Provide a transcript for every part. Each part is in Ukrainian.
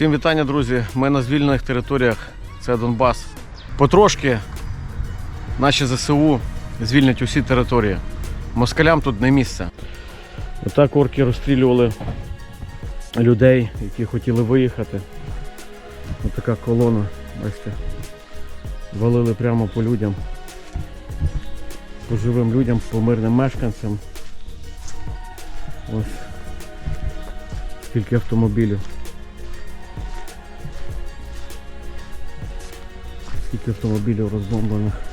Всім вітання, друзі. Ми на звільнених територіях. Це Донбас. Потрошки наші ЗСУ звільнять усі території. Москалям тут не місце. Отак орки розстрілювали людей, які хотіли виїхати. Ось така колона, бачите, валили прямо по людям, по живим людям, по мирним мешканцям. Ось скільки автомобілів. Скільки автомобілів розбомблених.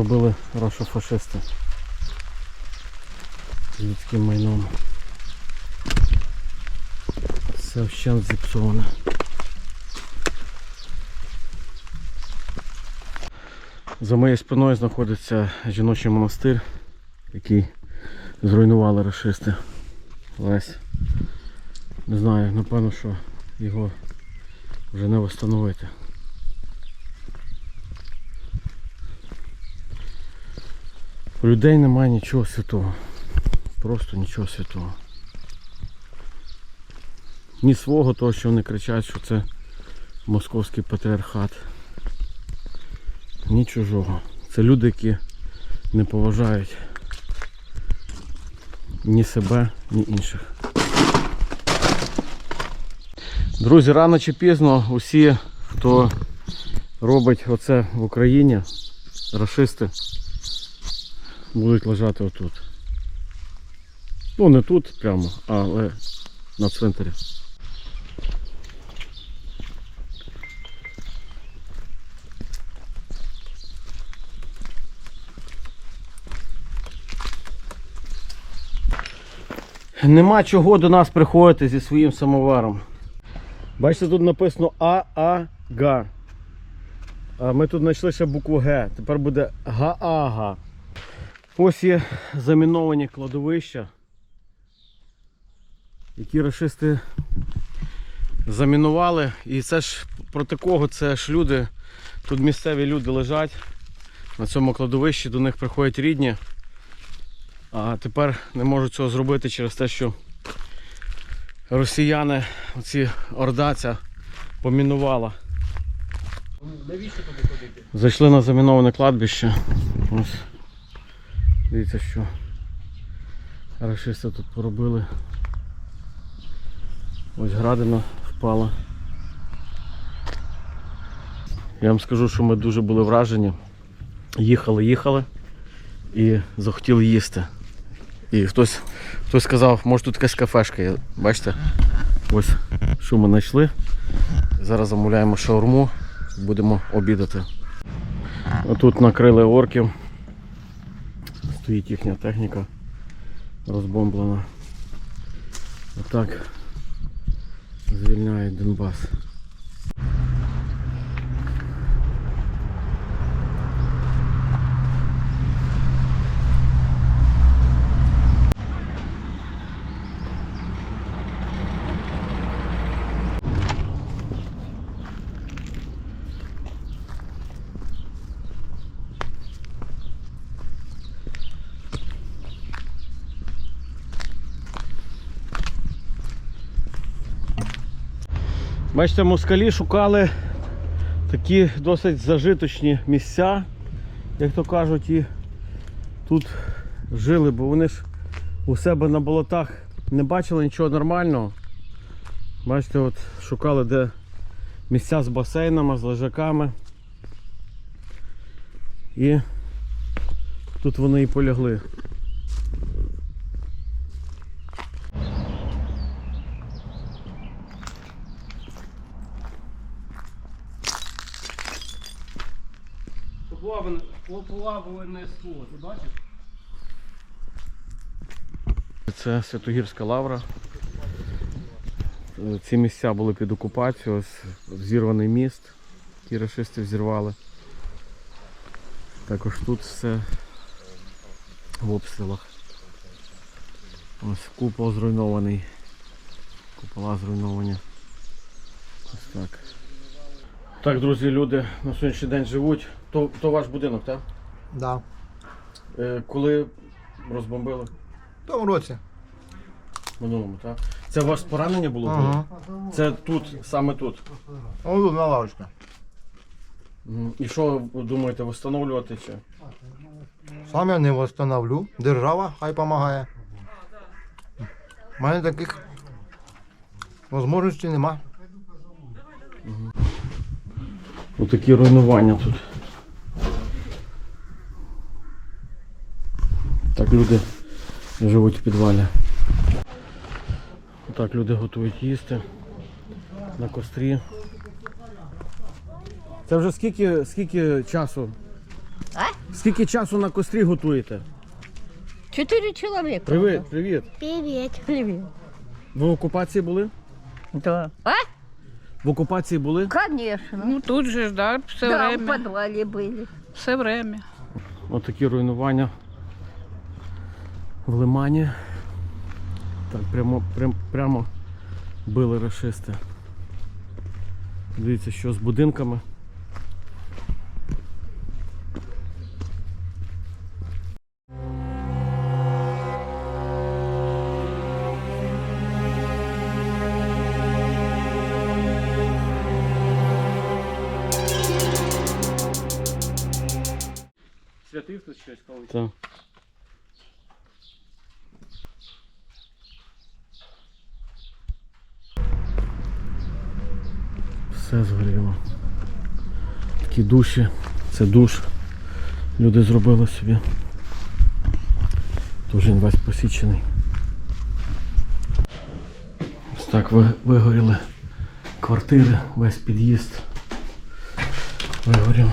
Поробили рашофашисти з людським майном. Все вщент зіпсоване. За моєю спиною знаходиться жіночий монастир, який зруйнували рашисти. Весь. Не знаю, напевно, що його вже не встановити. У людей немає нічого святого. Просто нічого святого. Ні свого того, що вони кричать, що це московський патріархат. Ні чужого. Це люди, які не поважають ні себе, ні інших. Друзі, рано чи пізно усі, хто робить оце в Україні, расисти, будуть лежати отут. Ну не тут прямо, але на цвинтарі. Нема чого до нас приходити зі своїм самоваром. Бачите, тут написано ААГ. А ми тут знайшли ще букву Г. Тепер буде ГААГА. Ось є заміновані кладовища, які рашисти замінували. І це ж проти кого це ж люди, тут місцеві люди лежать на цьому кладовищі, до них приходять рідні, а тепер не можуть цього зробити через те, що росіяни, оці орда ця помінувала. Навіщо туди ходити? Зайшли на заміноване кладбище. Ось. Дивіться, що рашисти тут поробили. Ось градина впала. Я вам скажу, що ми дуже були вражені. Їхали, їхали і захотіли їсти. І хтось, хтось сказав, може тут якась кафешка. Бачите? Ось що ми знайшли. Зараз замовляємо шаурму, будемо обідати. Отут накрили орків. Стоїть їхня техніка розбомблена. Отак звільняють Донбас. Бачите, москалі шукали такі досить зажиточні місця, як то кажуть, і тут жили, бо вони ж у себе на болотах не бачили нічого нормального. Бачите, от шукали де місця з басейнами, з лежаками. І тут вони і полягли. Плавлене скло, ти бачиш? Це Святогірська лавра. Ці місця були під окупацією, ось взірваний міст, який рашисти взірвали. Також тут все в обстрілах. Ось купол зруйнований. Купола зруйновані. Ось так. Так, друзі, люди на сьогоднішній день живуть. То, то ваш будинок, так? Да. Е, коли розбомбили? В тому році. В минулому, так? Це у вас поранення було? Ага. Це тут, саме тут. Ось тут на лавочка. Мгм. І що ви думаєте, встановлювати чи? Сам я не восстановлю. Держава хай допомагає. У мене таких можливостей нема. Отакі руйнування тут. Так люди живуть в підвалі. Так люди готують їсти на кострі. Це вже скільки, скільки часу? А? Скільки часу на кострі готуєте? Четыре человека. Привіт, привіт. Привет. Привет. Ви в окупації були? Да. А? В окупації були? Звісно. Ну тут же ж, да, все да, в время. були. Все время. Отакі руйнування в Лимані. Так, прямо, прям, прямо били расисти. Дивіться, що з будинками. Святив тут щось колись. Так. Все згоріло. Такі душі. Це душ. Люди зробили собі. Теж він весь посічений. Ось так вигоріли квартири, весь під'їзд. Вигорів.